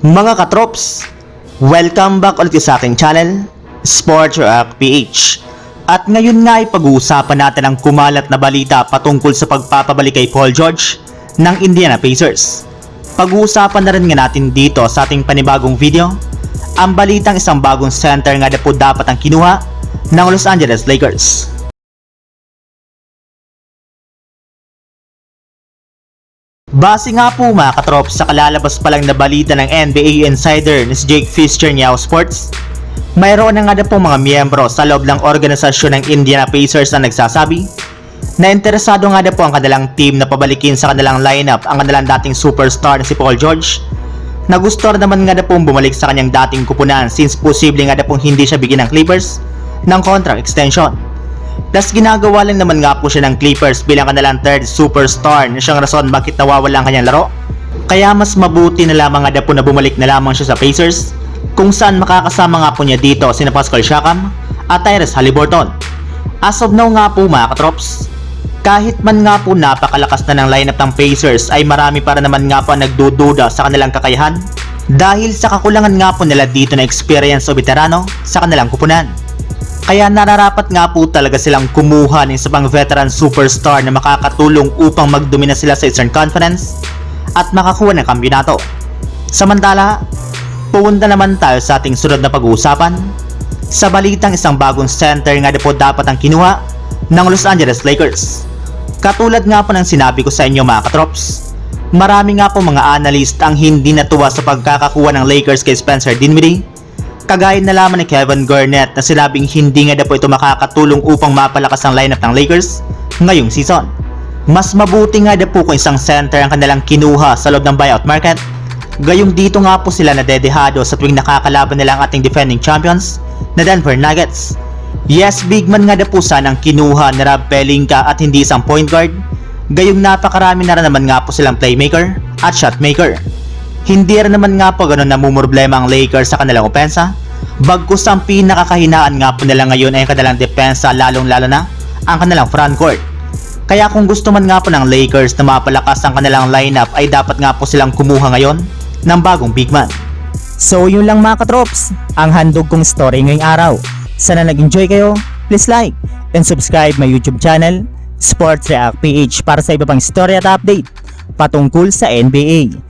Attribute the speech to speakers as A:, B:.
A: Mga katrops, welcome back ulit sa aking channel, Sports Rock PH. At ngayon nga ay pag-uusapan natin ang kumalat na balita patungkol sa pagpapabalik kay Paul George ng Indiana Pacers. Pag-uusapan na rin nga natin dito sa ating panibagong video, ang balitang isang bagong center nga po dapat ang kinuha ng Los Angeles Lakers. Base nga po mga katrop sa kalalabas pa lang na balita ng NBA insider ni si Jake Fischer ni Yahoo Sports, mayroon na nga na po mga miyembro sa loob ng organisasyon ng Indiana Pacers na nagsasabi na interesado nga na po ang kanilang team na pabalikin sa kanilang lineup ang kanilang dating superstar na si Paul George na gusto naman nga na pong bumalik sa kanyang dating kupunan since posible nga na pong hindi siya bigyan ng Clippers ng contract extension. Plus ginagawa lang naman nga po siya ng Clippers bilang kanilang third superstar na siyang rason bakit nawawala ang kanyang laro. Kaya mas mabuti na lamang nga po na bumalik na lamang siya sa Pacers kung saan makakasama nga po niya dito sina Pascal Siakam at Tyrese Halliburton. As of now nga po mga katrops, kahit man nga po napakalakas na ng lineup ng Pacers ay marami para naman nga po nagdududa sa kanilang kakayahan dahil sa kakulangan nga po nila dito na experience o veterano sa kanilang kupunan. Kaya nararapat nga po talaga silang kumuha ng isa pang veteran superstar na makakatulong upang magdomina sila sa Eastern Conference at makakuha ng kampiyonato. Samantala, pupunta naman tayo sa ating sunod na pag-uusapan sa balitang isang bagong center nga po dapat ang kinuha ng Los Angeles Lakers. Katulad nga po ng sinabi ko sa inyo mga katrops, marami nga po mga analyst ang hindi natuwa sa pagkakakuha ng Lakers kay Spencer Dinwiddie Kagaya na lamang ni Kevin Garnett na sinabing hindi nga na po ito makakatulong upang mapalakas ang lineup ng Lakers ngayong season. Mas mabuti nga na po kung isang center ang kanilang kinuha sa loob ng buyout market. Gayong dito nga po sila nadedehado sa tuwing nakakalaban nila ang ating defending champions na Denver Nuggets. Yes, big man nga na po sana ang kinuha ni Rob Pelinka at hindi isang point guard. Gayong napakarami na rin naman nga po silang playmaker at shotmaker. Hindi rin naman nga po ganun namumroblema ang Lakers sa kanilang opensa. Bagkus ang pinakakahinaan nga po nila ngayon ay ang kanilang depensa lalong lalo na ang kanilang frontcourt. Kaya kung gusto man nga po ng Lakers na mapalakas ang kanilang lineup ay dapat nga po silang kumuha ngayon ng bagong big man.
B: So yun lang mga katrops, ang handog kong story ngayong araw. Sana nag-enjoy kayo, please like and subscribe my YouTube channel, Sports React PH para sa iba pang story at update patungkol sa NBA.